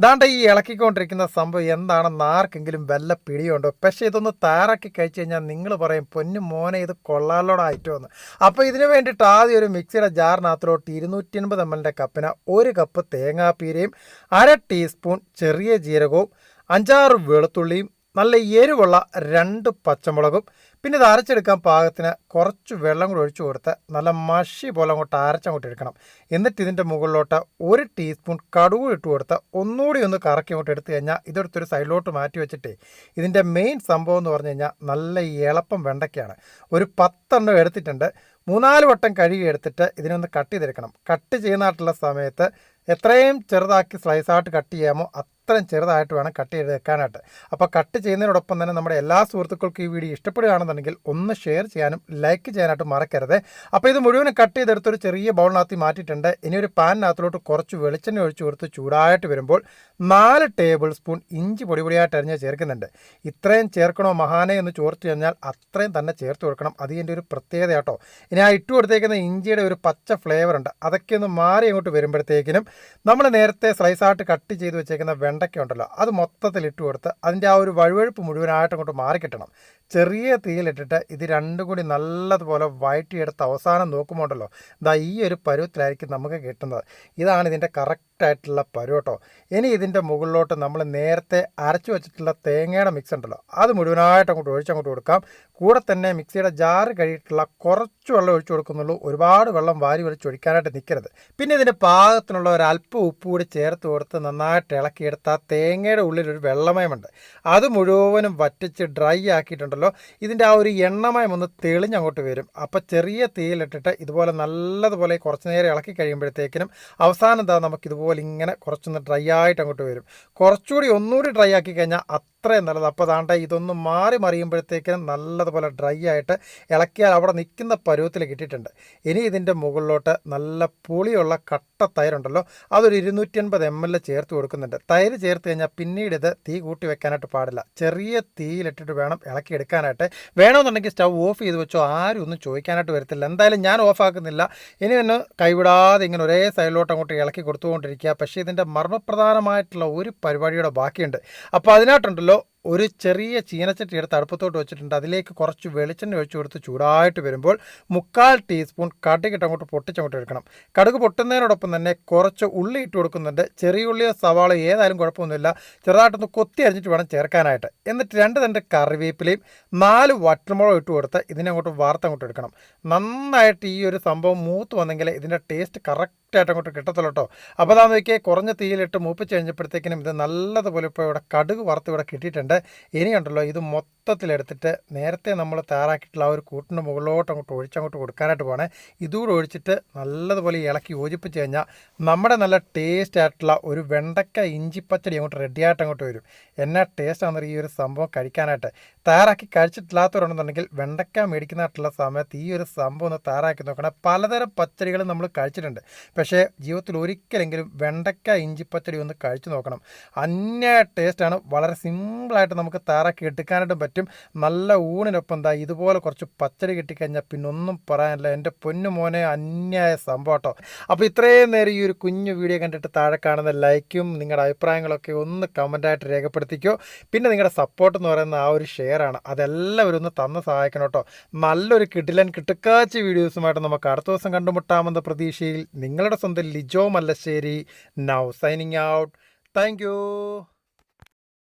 ദാണ്ട ഈ ഇളക്കിക്കൊണ്ടിരിക്കുന്ന സംഭവം എന്താണെന്ന് ആർക്കെങ്കിലും വല്ല പിടിയുണ്ടോ? പക്ഷേ ഇതൊന്ന് തയ്യാറാക്കി കഴിച്ചു കഴിഞ്ഞാൽ നിങ്ങൾ പറയും പൊന്നു മോനെ ഇത് കൊള്ളാലോടായിട്ടോ എന്ന് അപ്പോൾ ഇതിനു വേണ്ടിയിട്ട് ആദ്യം ഒരു മിക്സിയുടെ ജാറിനകത്തോട്ട് ഇരുന്നൂറ്റി അൻപത് എം എല്ലിന്റെ കപ്പിന് ഒരു കപ്പ് തേങ്ങാപ്പീരയും അര ടീസ്പൂൺ ചെറിയ ജീരകവും അഞ്ചാറ് വെളുത്തുള്ളിയും നല്ല എരിവുള്ള രണ്ട് പച്ചമുളകും പിന്നെ ഇത് അരച്ചെടുക്കാൻ പാകത്തിന് കുറച്ച് വെള്ളം കൂടി ഒഴിച്ചു കൊടുത്ത് നല്ല മഷി പോലെ അങ്ങോട്ട് അരച്ചങ്ങോട്ട് എടുക്കണം. എന്നിട്ട് ഇതിന്റെ മുകളിലോട്ട് ഒരു ടീസ്പൂൺ കടുക് ഇട്ട് കൊടുത്ത് ഒന്നുകൂടി ഒന്ന് കറക്കി അങ്ങോട്ട് എടുത്തു കഴിഞ്ഞാൽ ഇതെടുത്തൊരു സൈഡിലോട്ട് മാറ്റി വെച്ചിട്ട് ഇതിന്റെ മെയിൻ സംഭവം എന്ന് പറഞ്ഞു കഴിഞ്ഞാൽ നല്ല എളുപ്പം വെണ്ടയ്ക്കാണ്. ഒരു പത്തെണ്ണം എടുത്തിട്ടുണ്ട്. മൂന്നാൽ വട്ടം കഴുകി എടുത്തിട്ട് ഇതിനൊന്ന് കട്ട് ചെയ്തെടുക്കണം. കട്ട് ചെയ്യുന്നതായിട്ടുള്ള സമയത്ത് എത്രയും ചെറുതാക്കി സ്ലൈസായിട്ട് കട്ട് ചെയ്യാമോ അത്രയും ചെറുതായിട്ട് വേണം കട്ട് ചെയ്ത് വെക്കാനായിട്ട്. അപ്പോൾ കട്ട് ചെയ്യുന്നതിനോടൊപ്പം തന്നെ നമ്മുടെ എല്ലാ സുഹൃത്തുക്കൾക്കും ഈ വീഡിയോ ഇഷ്ടപ്പെടുകയാണെന്നുണ്ടെങ്കിൽ ഒന്ന് ഷെയർ ചെയ്യാനും ലൈക്ക് ചെയ്യാനായിട്ട് മറക്കരുത്. അപ്പോൾ ഇത് മുഴുവനും കട്ട് ചെയ്തെടുത്തൊരു ചെറിയ ബൗളിനകത്ത് മാറ്റിയിട്ടുണ്ട്. ഇനി ഒരു പാനിനകത്തിലോട്ട് കുറച്ച് വെളിച്ചെണ്ണ ഒഴിച്ച് കൊടുത്ത് ചൂടായിട്ട് വരുമ്പോൾ നാല് ടേബിൾ സ്പൂൺ ഇഞ്ചി പൊടി പൊടിയായിട്ട് അരിഞ്ഞ് ചേർക്കുന്നുണ്ട്. ഇത്രയും ചേർക്കണോ മഹാനെ എന്ന് ചോർത്ത് കഴിഞ്ഞാൽ അത്രയും തന്നെ ചേർത്ത് കൊടുക്കണം. അത് ഇതിന്റെ ഒരു പ്രത്യേകത കേട്ടോ ഇനി ആ ഇട്ട് കൊടുത്തേക്കുന്ന ഇഞ്ചിയുടെ ഒരു പച്ച ഫ്ലേവർ ഉണ്ട് അതൊക്കെ ഒന്ന് മാറി അങ്ങോട്ട് വരുമ്പോഴത്തേക്കിനും നമ്മൾ നേരത്തെ സ്ലൈസായിട്ട് കട്ട് ചെയ്ത് വെച്ചേക്കുന്ന വെണ്ടയ്ക്ക ഉണ്ടല്ലോ അത് മൊത്തത്തിൽ ഇട്ട് കൊടുത്ത് അതിന്റെ ആ ഒരു വഴുവഴുപ്പ് മുഴുവനായിട്ട് അങ്ങോട്ട് മാറിക്കിട്ടണം ചെറിയ തീയിലിട്ടിട്ട് ഇത് രണ്ടും കൂടി നല്ലതുപോലെ വഴറ്റിയെടുത്ത് അവസാനം നോക്കുമ്പോൾ ഉണ്ടല്ലോ ഇതാ ഈ ഒരു പരുവത്തിലായിരിക്കും നമുക്ക് കിട്ടുന്നത്. ഇതാണ് ഇതിന്റെ കറക്റ്റായിട്ടുള്ള പരുവ ഇനി ഇതിന്റെ മുകളിലോട്ട് നമ്മൾ നേരത്തെ അരച്ചു വെച്ചിട്ടുള്ള തേങ്ങയുടെ മിക്സ് ഉണ്ടല്ലോ. അത് മുഴുവനായിട്ട് അങ്ങോട്ട് ഒഴിച്ചങ്ങോട്ട് കൊടുക്കാം. കൂടെ തന്നെ മിക്സിയുടെ ജാറ് കഴിയിട്ടുള്ള കുറച്ച് വെള്ളം ഒഴിച്ചു കൊടുക്കുന്നുള്ളൂ. ഒരുപാട് വെള്ളം വാരി വലിച്ച് ഒഴിക്കാനായിട്ട് നിൽക്കരുത് പിന്നെ ഇതിന്റെ പാകത്തിനുള്ള ഒരു അല്പം ഉപ്പ് കൂടി ചേർത്ത് കൊടുത്ത് നന്നായിട്ട് ഇളക്കിയെടുത്ത തേങ്ങയുടെ ഉള്ളിൽ ഒരു വെള്ളമയമുണ്ട്. അത് മുഴുവനും വറ്റിച്ച് ഡ്രൈ ആക്കിയിട്ടുണ്ടല്ലോ. ഇതിന്റെ ആ ഒരു എണ്ണമയം ഒന്ന് തെളിഞ്ഞങ്ങോട്ട് വരും. അപ്പോൾ ചെറിയ തീയിലിട്ടിട്ട് ഇതുപോലെ നല്ലതുപോലെ കുറച്ച് നേരം ഇളക്കി കഴിയുമ്പോഴത്തേക്കിനും അവസാനം എന്താ നമുക്ക് ഇതുപോലെ ഇങ്ങനെ കുറച്ചൊന്ന് ഡ്രൈ ആയിട്ട് അങ്ങോട്ട് വരും. കുറച്ചുകൂടി ഒന്നുകൂടി ഡ്രൈ ആക്കി കഴിഞ്ഞാൽ അത്രയും നല്ലത്. അപ്പോൾ അതാണ്ട് ഇതൊന്ന് മാറി മറിയുമ്പോഴത്തേക്കിനും നല്ലതുപോലെ ഡ്രൈ ആയിട്ട് ഇളക്കിയാൽ അവിടെ നിൽക്കുന്ന പരുവത്തിൽ കിട്ടിയിട്ടുണ്ട്. ഇനി ഇതിന്റെ മുകളിലോട്ട് നല്ല പുളിയുള്ള കട്ട തൈരുണ്ടല്ലോ അതൊരു ഇരുന്നൂറ്റി അൻപത് എം എൽ ചേർത്ത് കൊടുക്കുന്നുണ്ട്. തൈര് ചേർത്ത് കഴിഞ്ഞാൽ പിന്നീട് ഇത് തീ കൂട്ടി വെക്കാനായിട്ട് പാടില്ല. ചെറിയ തീയിലിട്ടിട്ട് വേണം ഇളക്കി എടുക്കാനായിട്ട്. വേണമെന്നുണ്ടെങ്കിൽ സ്റ്റൗ ഓഫ് ചെയ്ത് വെച്ചോ ആരും ഒന്നും ചോദിക്കാനായിട്ട് വരത്തില്ല. എന്തായാലും ഞാൻ ഓഫ് ആക്കുന്നില്ല. ഇനി തന്നെ കൈവിടാതെ ഇങ്ങനെ ഒരേ സൈഡിലോട്ട് അങ്ങോട്ട് ഇളക്കി കൊടുത്തുകൊണ്ടിരിക്കുക. പക്ഷേ ഇതിന്റെ മർമ്മപ്രധാനമായിട്ടുള്ള ഒരു പരിപാടിയുടെ ബാക്കിയുണ്ട്. അപ്പോൾ അതിനായിട്ടുണ്ടല്ലോ ഒരു ചെറിയ ചീനച്ചട്ടി എടുത്ത് അടുപ്പത്തോട്ട് വെച്ചിട്ടുണ്ട്. അതിലേക്ക് കുറച്ച് വെളിച്ചെണ്ണ ഒഴിച്ചു കൊടുത്ത് ചൂടായിട്ട് വരുമ്പോൾ മുക്കാൽ ടീസ്പൂൺ കടുകിട്ട് അങ്ങോട്ട് പൊട്ടിച്ചങ്ങോട്ട് എടുക്കണം. കടുക് പൊട്ടുന്നതിനോടൊപ്പം തന്നെ കുറച്ച് ഉള്ളി ഇട്ട് കൊടുക്കുന്നുണ്ട്. ചെറിയ ഉള്ളിയോ സവാള ഏതായാലും കുഴപ്പമൊന്നുമില്ല. ചെറുതായിട്ടൊന്ന് കൊത്തി അരിഞ്ഞിട്ട് വേണം ചേർക്കാനായിട്ട്. എന്നിട്ട് രണ്ട് തണ്ട് കറിവേപ്പിലയും നാല് വറ്റമുളക് ഇട്ട് കൊടുത്ത് ഇതിനെ അങ്ങോട്ട് വാർത്തങ്ങോട്ട് എടുക്കണം. നന്നായിട്ട് ഈ ഒരു സംഭവം മൂത്ത് വന്നെങ്കിൽ ഇതിന്റെ ടേസ്റ്റ് കറക്റ്റ് കറക്റ്റായിട്ട് അങ്ങോട്ട് കിട്ടത്തുള്ളൂ കേട്ടോ. അപ്പോൾ അതാണെന്ന് നോക്കിയേ കുറഞ്ഞ തീയിലിട്ട് മൂപ്പിച്ച് കഴിഞ്ഞപ്പോഴത്തേക്കിനും ഇത് നല്ലതുപോലെ ഇപ്പോൾ ഇവിടെ കടുക് വറുത്ത് ഇവിടെ കിട്ടിയിട്ടുണ്ട്. ഇനിയുണ്ടല്ലോ ഇത് മൊത്തത്തിലെടുത്തിട്ട് നേരത്തെ നമ്മൾ തയ്യാറാക്കിയിട്ടുള്ള ആ ഒരു കൂട്ടിന്റെ മുകളിലോട്ട് അങ്ങോട്ട് ഒഴിച്ചങ്ങോട്ട് കൊടുക്കാനായിട്ട് പോകണേ ഇതുകൂടെ ഒഴിച്ചിട്ട് നല്ലതുപോലെ ഇളക്കി യോജിപ്പിച്ച് കഴിഞ്ഞാൽ നമ്മുടെ നല്ല ടേസ്റ്റ് ആയിട്ടുള്ള ഒരു വെണ്ടക്ക ഇഞ്ചിപ്പച്ചടി അങ്ങോട്ട് റെഡിയായിട്ട് അങ്ങോട്ട് വരും. എന്നാ ടേസ്റ്റ് ആണെന്നറിയ ഈ ഒരു സംഭവം കഴിക്കാനായിട്ട്. തയ്യാറാക്കി കഴിച്ചിട്ടില്ലാത്തവരുണ്ടെന്നുണ്ടെങ്കിൽ വെണ്ടക്ക മേടിക്കുന്നതായിട്ടുള്ള സമയത്ത് ഈ ഒരു സംഭവം ഒന്ന് തയ്യാറാക്കി നോക്കണം. പലതരം പച്ചടികൾ നമ്മൾ കഴിച്ചിട്ടുണ്ട്. പക്ഷേ ജീവിതത്തിൽ ഒരിക്കലെങ്കിലും വെണ്ടക്ക ഇഞ്ചിപ്പച്ചടി ഒന്ന് കഴിച്ചു നോക്കണം. അന്യ ടേസ്റ്റാണ് വളരെ സിമ്പിളായിട്ട് നമുക്ക് തയ്യാറാക്കി എടുക്കാനായിട്ടും പറ്റും. നല്ല ഊണിനൊപ്പം എന്താ ഇതുപോലെ കുറച്ച് പച്ചടി കിട്ടിക്കഴിഞ്ഞാൽ പിന്നെ ഒന്നും പറയാനില്ല. എന്റെ പൊന്നു മോനെ അന്യായ സംഭവം കേട്ടോ. അപ്പോൾ ഇത്രയും നേരം ഈ ഒരു കുഞ്ഞു വീഡിയോ കണ്ടിട്ട് താഴെ കാണുന്ന ലൈക്കും നിങ്ങളുടെ അഭിപ്രായങ്ങളൊക്കെ ഒന്ന് കമന്റായിട്ട് രേഖപ്പെടുത്തിക്കോ. പിന്നെ നിങ്ങളുടെ സപ്പോർട്ട് എന്ന് പറയുന്ന ആ ഒരു ഷെയർ ആണ്. അതെല്ലാവരും ഒന്ന് തന്ന് സഹായിക്കണം കേട്ടോ. നല്ലൊരു കിടിലൻ കിട്ടുക്കാച്ച വീഡിയോസുമായിട്ട് നമുക്ക് അടുത്ത ദിവസം കണ്ടുമുട്ടാമെന്ന പ്രതീക്ഷയിൽ നിങ്ങളുടെ സ്വന്തം Lijo Mallassery now signing out thank